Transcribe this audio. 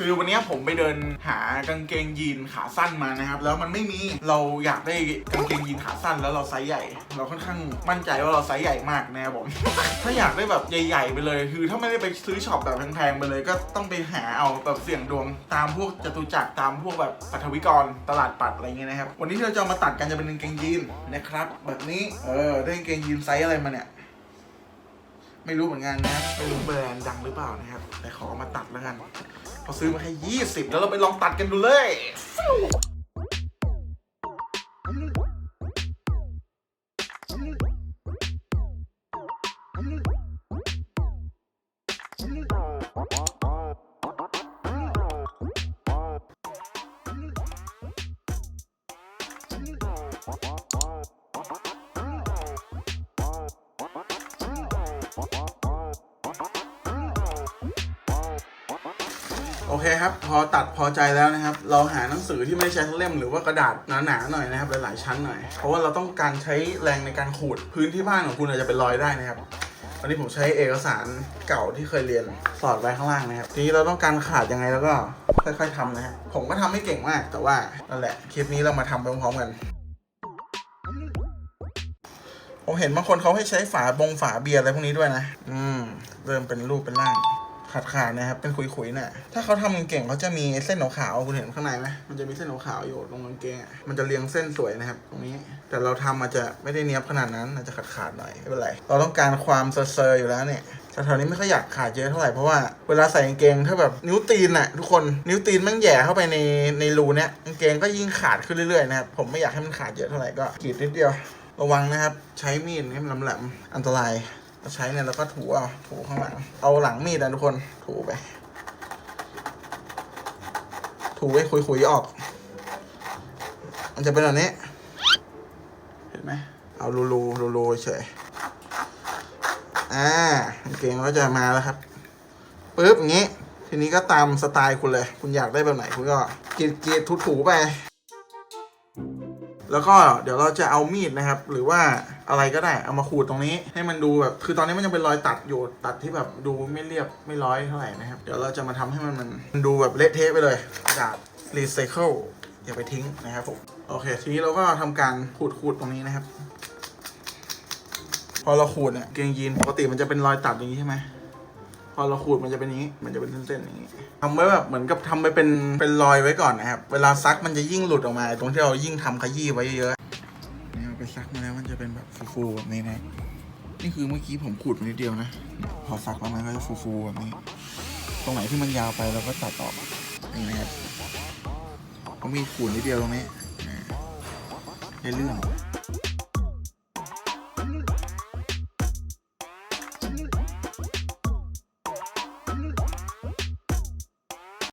คือวันนี้ผมไปเดินหากางเกงยีนขาสั้นมานะครับ แล้วมันไม่มีเราอยากได้กางเกงยีนขาสั้นแล้วเราไซส์ใหญ่ เราค่อนข้างมั่นใจว่าเราไซส์ใหญ่มากนะครับผม ถ้าอยากได้แบบใหญ่ ๆ ไปเลย คือถ้าไม่ได้ไปซื้อช็อปแบบแพงๆไปเลย ก็ต้องไปหาเอาแบบเสี่ยงดวงตามพวกจตุจักรตามพวกแบบปัทวิกรตลาดปัดอะไรเงี้ยนะครับวันนี้ที่เราจะเอามาตัดกันจะเป็นกางเกงยีนนะครับแบบนี้เออได้กางเกงยีนไซส์อะไรมาเนี่ย ไม่รู้เหมือนกันนะ ไม่รู้แบรนด์ดังหรือเปล่านะครับ แต่ขอมาตัดแล้วกัน พอซื้อมาแค่20 แล้วเราไปลองตัดกันดูเลย โอเคครับ พอตัดพอใจแล้วนะครับ เราหาหนังสือที่ไม่ใช้ทั้งเล่มหรือว่ากระดาษหนาๆหน่อยนะครับ หลายๆชั้นหน่อย เพราะว่าเราต้องการใช้แรงในการขูดพื้นที่บ้านของคุณอาจจะเป็นรอยได้นะครับวันนี้ผมใช้เอกสารเก่าที่เคยเรียนสอดไว้ข้างล่างนะครับ ทีนี้เราต้องการขาดยังไงแล้วก็ค่อยๆทำนะครับผมก็ทำไม่เก่งมาก แต่ว่านั่นแหละคลิปนี้เรามาทำไปพร้อมๆกัน ผมเห็นบางคนเขาให้ใช้ฝาบงฝาเบียร์อะไรพวกนี้ด้วยนะ อืม เริ่มเป็นรูปเป็นร่าง ขาดขาดนะครับ เป็นขุยๆน่ะ ถ้าเขาทำเก่งเขาจะมีเส้นขาวๆคุณเห็นข้างในไหมมันจะมีเส้นขาวๆอยู่ตรงกางเกงอะ มันจะเรียงเส้นสวยนะครับ ตรงนี้ แต่เราทำอาจจะไม่ได้เนี้ยบขนาดนั้น อาจจะขาดขาดๆหน่อย ไม่เป็นไร เราต้องการความเซอร์ๆอยู่แล้วเนี่ยแถวนี้ไม่ค่อยอยากขาดเยอะเท่าไหร่เพราะว่าเวลาใส่กางเกงถ้าแบบนิ้วตีนน่ะทุกคนนิ้วตีนมันแย่เข้าไปในในรูเนี้ยกางเกงก็ยิ่งขาดขึ้นเรื่อยๆนะครับผมไม่อยากให้มันขาดเยอะเท่าไหร่ก็กรีดนิดเดียว ระวังนะครับ ใช้มีดให้มันแหลมๆอันตรายเราใช้เนี่ยเราก็ถูเอาถูข้างหลัง เอาหลังมีดนะทุกคนถูไป ถูไว้คุยๆออก มันจะเป็นแบบนี้ เห็นไหมเอารูรูรูรูๆเฉยอ่าเกงก็จะมาแล้วครับปึ๊บอย่างนี้ ทีนี้ก็ตามสไตล์คุณเลย คุณอยากได้แบบไหนคุณก็กรีดกรีดถูถูๆไป แล้วก็เดี๋ยวเราจะเอามีดนะครับ หรือว่าอะไรก็ได้เอามาขูดตรงนี้ ให้มันดูแบบคือตอนนี้มันยังเป็นรอยตัดอยู่ตัดที่แบบดูไม่เรียบไม่ร้อยเท่าไหร่นะครับเดี๋ยวเราจะมาทำให้มันมันดูแบบเละเทะไปเลยกระดาษรีไซเคิลอย่าไปทิ้งนะครับผมโอเค ทีนี้เราก็ทำการขูดขูดตรงนี้นะครับ พอเราขูดเนี่ยเกงยีนปกติมันจะเป็นรอยตัดอย่างนี้ใช่ไหม พอเราขูดมันจะเป็นอย่างนี้ มันจะเป็นเส้นๆอย่างนี้ทำไว้แบบเหมือนกับทำไปเป็นเป็นรอยไว้ก่อนนะครับ เวลาซักมันจะยิ่งหลุดออกมา ตรงที่เรายิ่งทำขยี้ไว้เยอะนี่เอาไปซักมาแล้วมันจะเป็นแบบฟูๆแบบนี้นะ นี่คือเมื่อกี้ผมขูดนิดเดียวนะ พอซักแล้วมันก็จะฟูๆแบบนี้ ตรงไหนที่มันยาวไปเราก็ตัดออกอย่างนี้นะครับเขามีขูดนิดเดียวตรงนี้ให้เลื่อน